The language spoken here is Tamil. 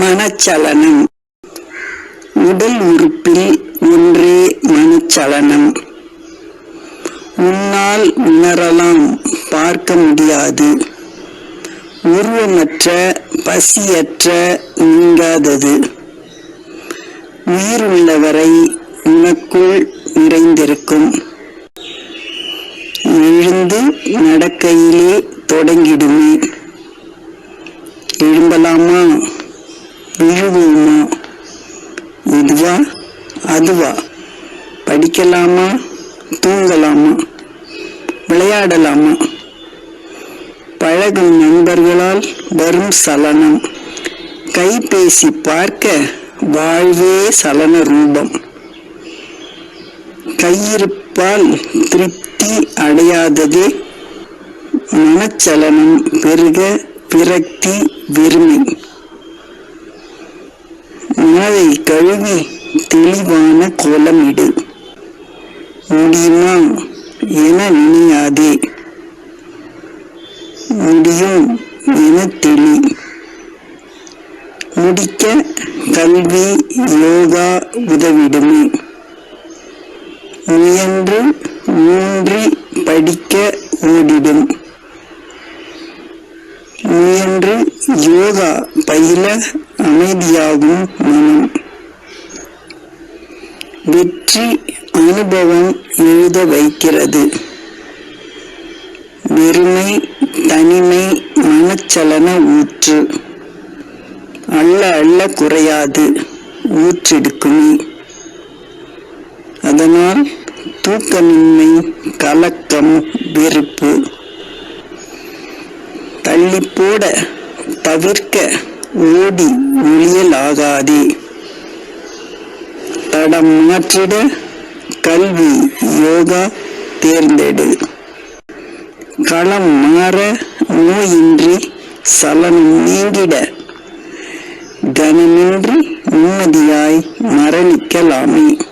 மனச்சலனம். உடல் உறுப்பில் ஒன்றே மனச்சலனம். உன்னால் உணரலாம் பார்க்க முடியாது. உருவமற்ற பசியற்ற நீங்காதது. உயிருள்ளவரை உனக்குள் நிறைந்திருக்கும். எழுந்து நடக்கையிலே தொடங்கிடுமே. எழும்பலாமா? விழுவோமா இதுவா? அதுவா? படிக்கலாமா? தூங்கலாமா? விளையாடலாமா? பழகும் நண்பர்களால் வரும் சலனம். கைபேசி பார்க்க வாழ்வே சலன ரூபம். கையிருப்பால் திருப்தி அடையாததே மனச்சலனம் பெருக விரக்தி வெறுமை மனதை கழுவி தெளிவான கோலமிடு. முடியுமா என நினையாதே முடியும் என தெளி. முடிக்க கல்வி யோகா உதவிடுமே. முயன்று ஊன்றி படிக்க ஓடிடும். முயன்று யோகா பயில அமைதியாகும் மனம். வெற்றி அனுபவம் எழுத வைக்கிறது. வெறுமை தனிமை மனச்சலன ஊற்று. அள்ள அள்ள குறையாது ஊற்றெடுக்குமே. அதனால் தூக்கமின்மை கலக்கம் வெறுப்பு. தள்ளிப்போட தவிர்க்க ஓடி ஒளியலாகாதே தடம் மாற்றிட கல்வி யோகா தேர்ந்தெடு. களம் மாற நோயின்றி சலனம் நீங்கிட. கனமின்றி நிம்மதியாய் மரணிக்கலாமே.